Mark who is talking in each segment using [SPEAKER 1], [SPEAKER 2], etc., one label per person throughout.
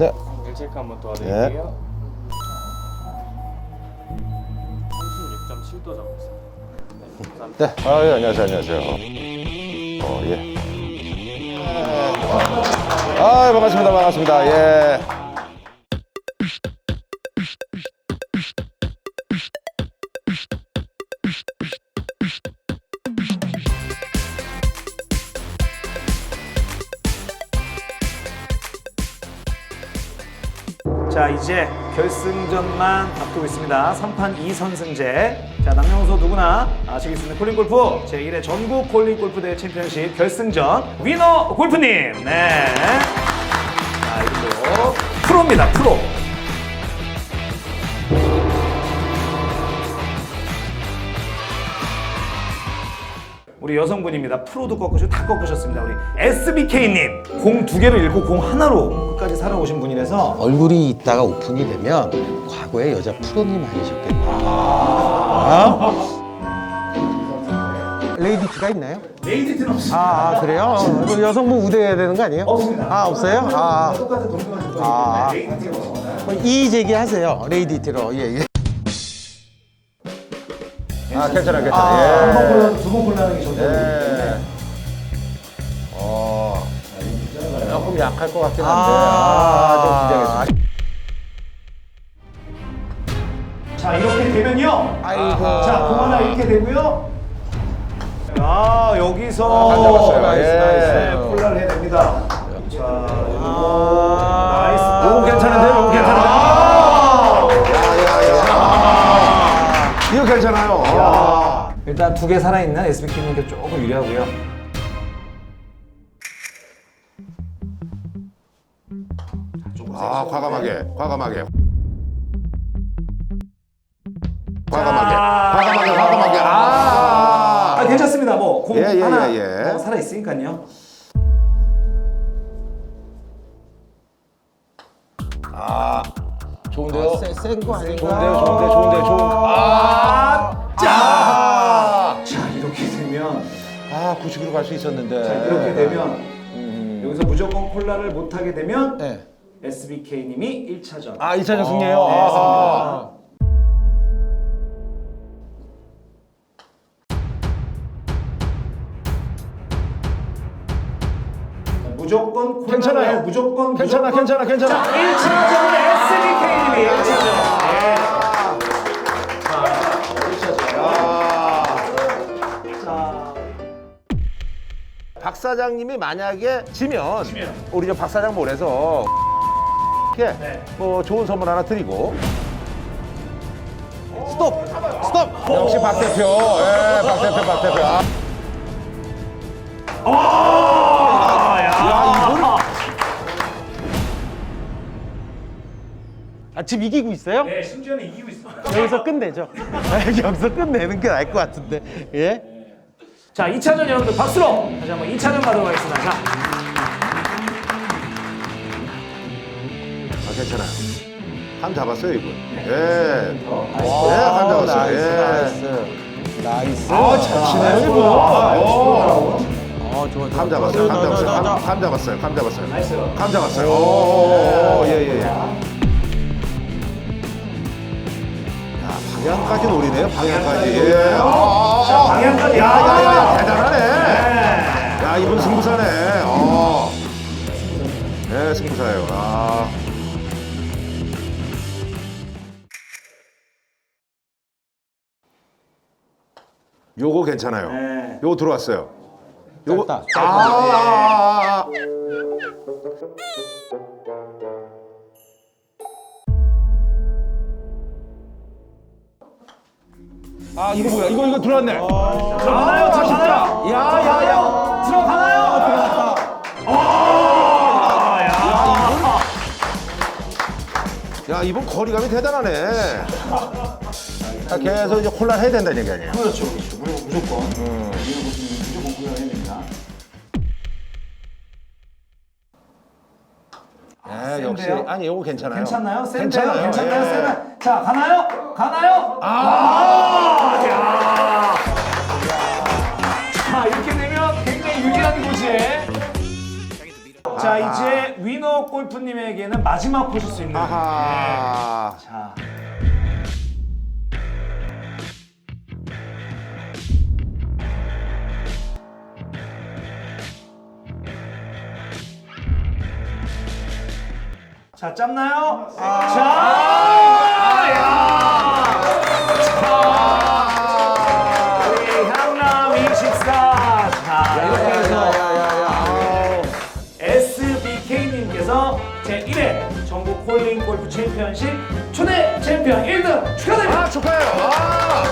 [SPEAKER 1] 네.
[SPEAKER 2] 일 체크 한번 도와드릴게요. 36.7도 잡고 있습니다. 네, 감사합니다.
[SPEAKER 1] 네. 아, 예, 안녕하세요. 안녕하세요. 어, 예. 아, 반갑습니다. 반갑습니다. 예.
[SPEAKER 3] 자 이제 결승전만 앞두고 있습니다. 3판 2선승제. 자 남녀노소 누구나 아실 수 있는 콜링 골프 제1회 전국 콜링 골프 대회 챔피언십 결승전 위너 골프님. 네. 자 이분도 프로입니다. 프로. 우리 여성분입니다. 프로도 꺾으시고 다 꺾으셨습니다. 우리 SBK님 공 두 개를 잃고 공 하나로 끝까지 살아오신 분이라서
[SPEAKER 4] 얼굴이 있다가 오픈이 되면 과거에 여자 프로님 아니셨겠나. 아? 레이디티가 있나요?
[SPEAKER 3] 레이디트는 없습니다.
[SPEAKER 4] 아, 아, 그래요? 그럼 여성분 우대해야 되는 거 아니에요?
[SPEAKER 3] 없습니다.
[SPEAKER 4] 아 없어요? 아,
[SPEAKER 3] 똑같은 동등한 조건이기
[SPEAKER 4] 아.
[SPEAKER 3] 때문에 레이디트가 없습니다.
[SPEAKER 4] 아. 이 제기하세요. 레이디티로. 예, 예.
[SPEAKER 1] 아, 괜찮아,
[SPEAKER 3] 한
[SPEAKER 1] 괜찮아.
[SPEAKER 3] 번
[SPEAKER 1] 예.
[SPEAKER 3] 골라도 두번 골라는 게 정답이기 때문에
[SPEAKER 1] 예. 어. 조금 약할 것 같긴 한데.
[SPEAKER 4] 아.
[SPEAKER 1] 아, 좀 긴장했습니다.
[SPEAKER 3] 자 이렇게 되면요.
[SPEAKER 4] 아이고.
[SPEAKER 3] 자 공 하나 잃게 되고요. 아 여기서
[SPEAKER 1] 아, 가져갔어요.
[SPEAKER 3] 나이스
[SPEAKER 1] 예.
[SPEAKER 3] 나이스 콜라를 해야 됩니다. 일단 두 개 살아있는 SBK님께 조금 유리하고요.
[SPEAKER 1] 아, 과감하게, 과감하게. 과감하게, 과감하게, 과감하게.
[SPEAKER 3] 아
[SPEAKER 1] 아,
[SPEAKER 3] 괜찮습니다. 뭐 공
[SPEAKER 1] 예, 예,
[SPEAKER 3] 하나
[SPEAKER 1] 예, 예.
[SPEAKER 3] 뭐 살아 있으니까요.
[SPEAKER 1] 아, 좋은데요?
[SPEAKER 4] 센거 아닌가?
[SPEAKER 1] 좋은데요, 좋은데요, 좋은데요, 좋은. 아, 짜.
[SPEAKER 3] 자 이렇게 되면
[SPEAKER 1] 아, 90으로 갈수 있었는데.
[SPEAKER 3] 자 이렇게 되면
[SPEAKER 1] 음.
[SPEAKER 3] 여기서 무조건 콜라를 못 하게 되면
[SPEAKER 4] 네.
[SPEAKER 3] SBK님이 1차전.
[SPEAKER 1] 아, 2차전 승리예요.
[SPEAKER 3] 네,
[SPEAKER 1] 아.
[SPEAKER 3] 무조건 콜라
[SPEAKER 1] 괜찮아요.
[SPEAKER 3] 무조건
[SPEAKER 1] 괜찮아,
[SPEAKER 3] 무조건.
[SPEAKER 1] 괜찮아, 괜찮아.
[SPEAKER 3] 자 1차전 SBK님이 1차전.
[SPEAKER 1] 사장님이 만약에 지면, 우리 저 박 사장 몰에서 이렇게
[SPEAKER 3] 네.
[SPEAKER 1] 뭐 좋은 선물 하나 드리고
[SPEAKER 4] 스톱! 스톱!
[SPEAKER 1] 역시 박 대표, 예, 박 대표, 박 대표. 아,
[SPEAKER 3] 야, 이분
[SPEAKER 4] 아, 지금 이기고 있어요?
[SPEAKER 3] 네, 심지어는 이기고 있습니다.
[SPEAKER 4] 여기서 끝내죠. 아, 여기서 끝내는 게 나을 것 같은데. 예?
[SPEAKER 3] 자, 2차전 여러분들 박수로 다시 한번 2차전 가도록 하겠습니다. 자,
[SPEAKER 1] 아, 괜찮아요. 감 잡았어요, 이분. 예. 예, 감 잡았어요.
[SPEAKER 4] 나이스,
[SPEAKER 1] 예.
[SPEAKER 4] 나이스. 나이스.
[SPEAKER 1] 아, 잘 치네요, 이분. 오.
[SPEAKER 4] 어, 좋아, 좋아.
[SPEAKER 1] 감 잡았어요, 감 잡았어요, 감, 감감 잡았어요, 감 잡았어요.
[SPEAKER 3] 나이스.
[SPEAKER 1] 감 잡았어요. 오, 예, 예, 예. 방향까지 노리네요, 방향까지. 예. 아, 아,
[SPEAKER 3] 자,
[SPEAKER 1] 아.
[SPEAKER 3] 방향까지.
[SPEAKER 1] 야, 야, 야,
[SPEAKER 3] 네.
[SPEAKER 1] 대단하네. 야, 이분 승부사네. 어. 네, 승부사예요. 아. 요거 괜찮아요.
[SPEAKER 3] 네.
[SPEAKER 1] 요거 들어왔어요. 요거
[SPEAKER 4] 짧다.
[SPEAKER 1] 아, 아, 아, 아. 아 이거 뭐야? 이거 이거 들어왔네.
[SPEAKER 3] 들어가나요? 들어가나요?
[SPEAKER 1] 야, 야, 야.
[SPEAKER 3] 들어가나요? 들어갔다.
[SPEAKER 1] 야, 이분 거리감이 대단하네. 아, 계속 이제 콜라 해야 된다는 얘기 아니에요?
[SPEAKER 3] 그렇죠, 그렇죠. 무조건. 무조건. 무조건 콜라 해야 됩니다.
[SPEAKER 1] 네, 역시
[SPEAKER 3] 센데요?
[SPEAKER 1] 아니 요거 괜찮아요.
[SPEAKER 3] 괜찮나요? 센데요?
[SPEAKER 1] 괜찮아요.
[SPEAKER 3] 괜찮나요?
[SPEAKER 1] 예.
[SPEAKER 3] 자, 가나요? 가나요? 아! 골프님에게는 마지막 보실 수 있는
[SPEAKER 1] 아하.
[SPEAKER 3] 예. 자 자, 짭나요? 자, 야! 챔피언십 초대 챔피언 1등 축하드립니다.
[SPEAKER 1] 아, 축하해요. 아.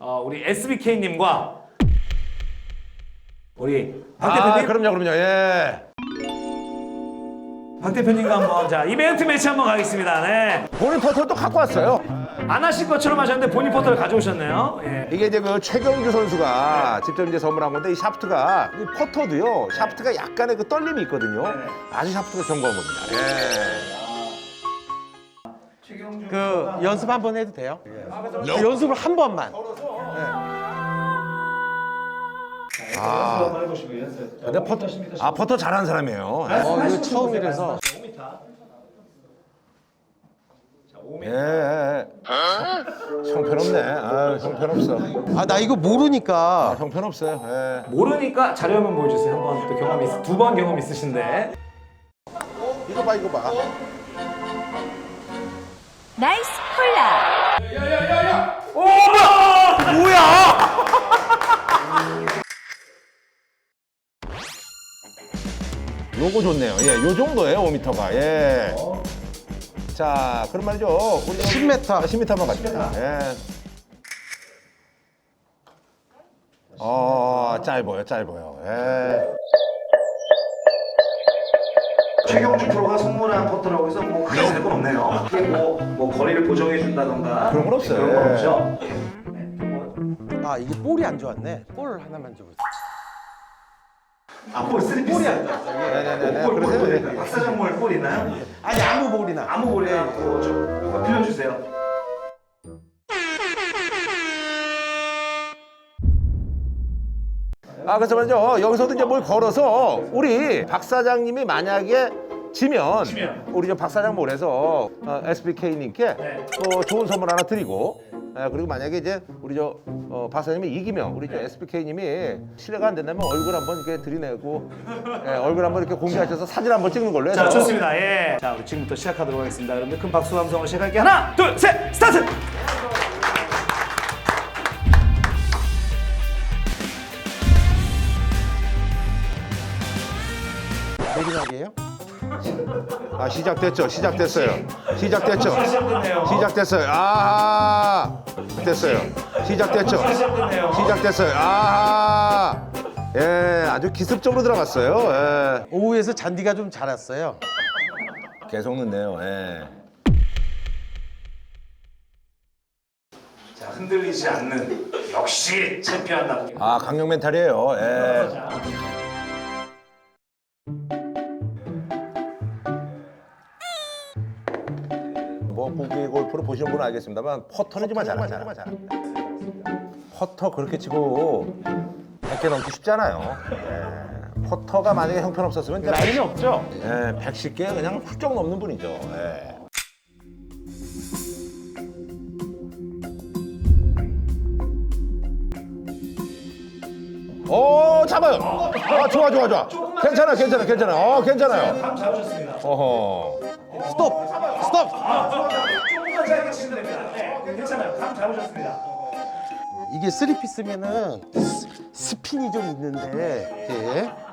[SPEAKER 3] 어, 우리 SBK님과 우리 박
[SPEAKER 1] 아,
[SPEAKER 3] 대표님,
[SPEAKER 1] 그럼요, 그럼요. 예.
[SPEAKER 3] 박 대표님과 한번 자 이벤트 매치 한번 가겠습니다. 네.
[SPEAKER 1] 본인 퍼터를 또 갖고 왔어요.
[SPEAKER 3] 안 하실 것처럼 하셨는데 본인 포터를 가져오셨네요. 예.
[SPEAKER 1] 이게 이제 그 최경주 선수가 직접 이제 선물한 건데 이 샤프트가 이 퍼터도요. 샤프트가 약간의 그 떨림이 있거든요. 아주 샤프트가 견고한 겁니다. 예.
[SPEAKER 4] 그 연습 한 번 해도 돼요? 그 연습을 한 번만.
[SPEAKER 3] 한번 해보시고 연습.
[SPEAKER 1] 근데 퍼터 아 퍼터 잘하는 사람이에요. 예.
[SPEAKER 4] 어, 이거 처음이라서.
[SPEAKER 3] 5m. 자, 5m.
[SPEAKER 1] 예. 예. 형편없네. 아, 형편없어.
[SPEAKER 4] 아, 나 이거 모르니까.
[SPEAKER 1] 형편없어요. 예.
[SPEAKER 3] 모르니까 자료 한번 보여주세요. 한번 또 경험 있, 두번 경험 있으신데.
[SPEAKER 1] 이거 봐, 이거 봐.
[SPEAKER 5] 나이스 콜라.
[SPEAKER 1] 요거 좋네요. 예, 요 정도예요, 5m가. 예. 자, 그럼 말이죠. 우리
[SPEAKER 4] 10m.
[SPEAKER 1] 10m만 가십니다. 예. 어, 짧아요, 짧아요. 예.
[SPEAKER 3] 최경주 프로가 선물한 퍼터라고 해서 뭐 크게 될건 없네요. 이게 뭐, 뭐 거리를 보정해 준다던가
[SPEAKER 1] 그런 건 없어요.
[SPEAKER 3] 그런 건
[SPEAKER 1] 예.
[SPEAKER 3] 없죠.
[SPEAKER 4] 아, 이게 볼이 안 좋았네. 볼 하나만 줘보세요.
[SPEAKER 3] 아, 볼 쓰리 볼이 안 좋았어요.
[SPEAKER 1] 네네네.
[SPEAKER 3] 볼, 볼. 볼,
[SPEAKER 1] 예.
[SPEAKER 3] 볼. 박사장 볼볼 있나요?
[SPEAKER 4] 아니, 아무 볼이나.
[SPEAKER 3] 아무 볼이나 뭐좀 빌려주세요.
[SPEAKER 1] 아, 그래서 말이죠. 여기서도 이제 뭘 걸어서 우리 박 사장님이 만약에 지면,
[SPEAKER 3] 지면.
[SPEAKER 1] 우리 저박 사장 몰에서 어, SBK님께
[SPEAKER 3] 네.
[SPEAKER 1] 또 좋은 선물 하나 드리고 예, 그리고 만약에 이제 우리 저 어, 박 사장님이 이기면 우리 저 SBK님이 실례가 안 된다면 얼굴 한번 이렇게 들이내고 예, 얼굴 한번 이렇게 공개하셔서 사진 한번 찍는 걸로 해서
[SPEAKER 3] 자, 좋습니다. 예. 자, 우리 지금부터 시작하도록 하겠습니다. 여러분들 큰 박수 함성으로 시작할게요. 하나, 둘, 셋, 스타트!
[SPEAKER 1] 아 시작됐죠 시작됐어요 시작됐죠
[SPEAKER 3] 시작됐네요.
[SPEAKER 1] 시작됐어요 아 됐어요 시작됐죠
[SPEAKER 3] 시작됐네요.
[SPEAKER 1] 시작됐어요 아예 아주 기습적으로 들어갔어요 예.
[SPEAKER 4] 오후에서 잔디가 좀 자랐어요.
[SPEAKER 1] 계속 넣네요 예.
[SPEAKER 3] 자, 흔들리지 않는 역시 챔피언 나무.
[SPEAKER 1] 아 강력 멘탈이에요 예. 뭐 국기 골프를 보시는 분은 알겠습니다만 퍼터는 정말 잘하잖아 퍼터 그렇게 치고 100개 넘기 쉽잖아요 예. 퍼터가 만약에 형편없었으면 라인이 없죠 예, 110개 그냥 훌쩍 넘는 분이죠 예. 오 잡아요. 아 좋아 좋아 좋아. 괜찮아 괜찮아 괜찮아. 어 괜찮아요.
[SPEAKER 3] 감 잡으셨습니다.
[SPEAKER 1] 어허.
[SPEAKER 4] 스톱! 스톱!
[SPEAKER 3] 조금만 짧게 치면 됩니다. 네, 괜찮아요. 감 잡으셨습니다.
[SPEAKER 4] 이게 쓰리피스면은 스- 스핀이 좀 있는데, 예.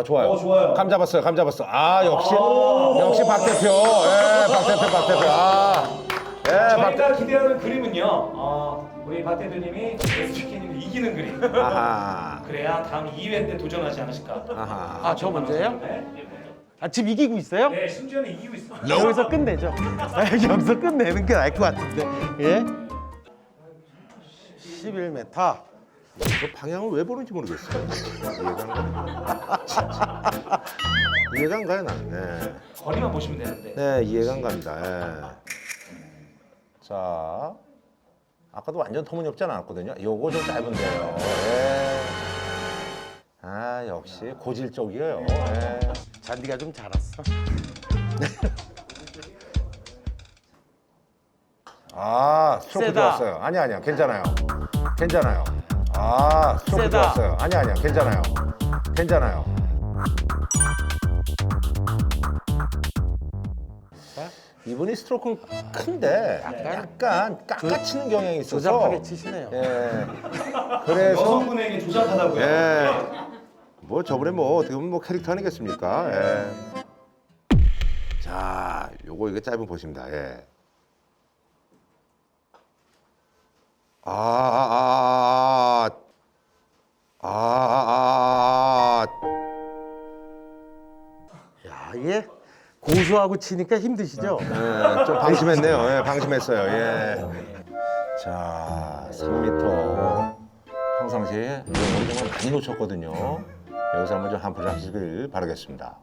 [SPEAKER 1] 아 좋아요.
[SPEAKER 3] 어, 좋아요.
[SPEAKER 1] 감 잡았어요. 감 잡았어. 아 역시 역시 박 대표. 예, 박 대표 박 대표. 아. 예, 박 대.
[SPEAKER 3] 저희가 기대하는 그림은요. 어, 우리 박 대표님이 SBK님을 이기는 그림.
[SPEAKER 1] 아하.
[SPEAKER 3] 그래야 다음 2회 때 도전하지 않으실까.
[SPEAKER 1] 아하.
[SPEAKER 4] 아, 저 먼저예요?
[SPEAKER 3] 네.
[SPEAKER 4] 아, 지금 이기고 있어요?
[SPEAKER 3] 네, 심지어는 이기고 있어요.
[SPEAKER 4] 여기서 끝내죠. 아, 여기서 끝내는 게 나을 것 같은데. 예? 11m.
[SPEAKER 1] 저 방향을 왜 보는지 모르겠어요. 이해가 안 가. 이해가 안 가요 나는. 네.
[SPEAKER 3] 거리만 보시면 되는데.
[SPEAKER 1] 네, 이해가 안 갑니다. 예. 자, 아까도 완전 터무니없지 않았거든요. 요거 좀 짧은데요. 예. 아, 역시 고질적이에요. 예.
[SPEAKER 4] 잔디가 좀 자랐어.
[SPEAKER 1] 아, 스트로크
[SPEAKER 4] 세다.
[SPEAKER 1] 좋았어요. 아니 아니야, 괜찮아요. 괜찮아요. 아, 스트로크
[SPEAKER 4] 세다.
[SPEAKER 1] 좋았어요. 아니 아니야, 괜찮아요. 괜찮아요. 이분이 스트로크는 큰데 약간 깎아치는 경향이 있어서
[SPEAKER 4] 조잡하게 치시네요.
[SPEAKER 1] 예. 그래서
[SPEAKER 3] 여성분에게 조잡하다고요.
[SPEAKER 1] 예. 뭐 저번에 뭐 어떻게 보면 뭐 캐릭터 아니겠습니까? 예. 자, 요거 이거 짧은 보십니다. 예. 아, 아, 아, 아, 아, 아,
[SPEAKER 4] 야, 이게 고수하고 치니까 힘드시죠?
[SPEAKER 1] 예, 좀 방심했네요. 예, 방심했어요. 예. 자, 3m. 평상시에 이런 걸 정말 많이 놓쳤거든요. 여기서 한번 좀 한풀 하시길 바라겠습니다.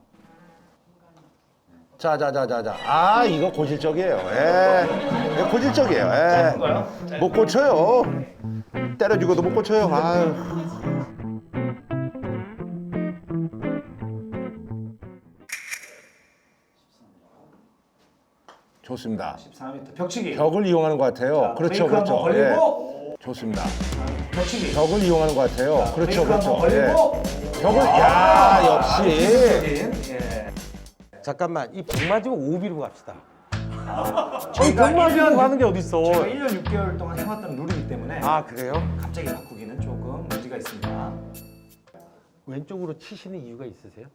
[SPEAKER 1] 자, 자, 자, 자, 자. 아, 이거 고질적이에요. 예. 이거 고질적이에요. 예. 못 고쳐요. 때려 죽어도 못 고쳐요. 아유. 좋습니다.
[SPEAKER 3] 4m 벽치기.
[SPEAKER 1] 벽을 이용하는 것 같아요. 그렇죠,
[SPEAKER 3] 페이크
[SPEAKER 1] 그렇죠.
[SPEAKER 3] 한번 걸리고
[SPEAKER 1] 예. 좋습니다.
[SPEAKER 3] 벽치기.
[SPEAKER 1] 벽을 이용하는 것 같아요. 그렇죠,
[SPEAKER 3] 페이크 한번
[SPEAKER 1] 그렇죠. 예.
[SPEAKER 3] 걸리고
[SPEAKER 1] 벽을 야 역시
[SPEAKER 3] 기술적인, 예.
[SPEAKER 4] 잠깐만, 이벽 맞으면 오비로 갑시다.
[SPEAKER 3] 저희가
[SPEAKER 4] 벽 맞으면
[SPEAKER 3] 1년
[SPEAKER 4] 가는 게 어딨어.
[SPEAKER 3] 제가 1년 6개월 동안 해왔던 룰이기 때문에
[SPEAKER 4] 아, 그래요?
[SPEAKER 3] 갑자기 바꾸기는 조금 문제가 있습니다.
[SPEAKER 4] 왼쪽으로 치시는 이유가 있으세요?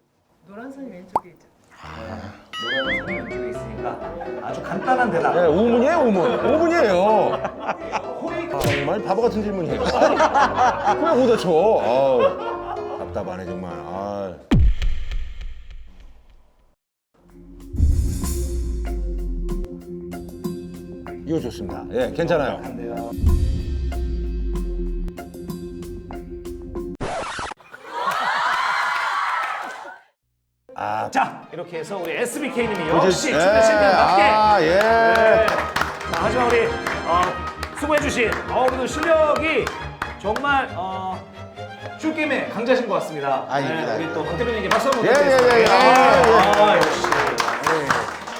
[SPEAKER 6] 노란 선이 왼쪽에 있죠.
[SPEAKER 3] 노란선이 왼쪽에 있으니까 아주 간단한 대답.
[SPEAKER 1] 네, 우문이에요, 우문. 우문이에요. 정말 바보 같은 질문이에요. 그냥 못 맞춰. 아우, 답답하네 정말. 아. 이거 좋습니다. 예, 괜찮아요.
[SPEAKER 3] 한데요. 자 이렇게 해서 우리 SBK님이 역시
[SPEAKER 1] 예,
[SPEAKER 3] 축구 챔피언답게
[SPEAKER 1] 아, 예.
[SPEAKER 3] 네. 자, 하지만 우리 어, 수고해주신 어, 그래도 실력이 정말 어, 슛게임의 강자신 것 같습니다.
[SPEAKER 4] 아닙니다.
[SPEAKER 3] 우리 또박 대표님께 박수 한번
[SPEAKER 1] 예, 예,
[SPEAKER 3] 부탁드리겠습니다.
[SPEAKER 1] 예, 예.
[SPEAKER 3] 아, 아, 역시.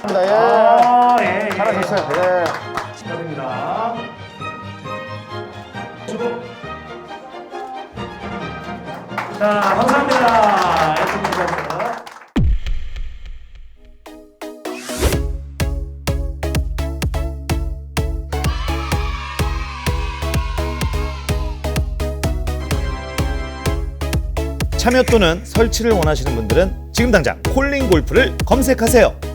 [SPEAKER 1] 감사합니다. 예.
[SPEAKER 3] 아, 예, 예.
[SPEAKER 1] 잘하셨어요. 예.
[SPEAKER 3] 축하드립니다. 수고. 자, 감사합니다. SBK 감사합니다.
[SPEAKER 7] 참여 또는 설치를 원하시는 분들은 지금 당장 콜링 골프를 검색하세요.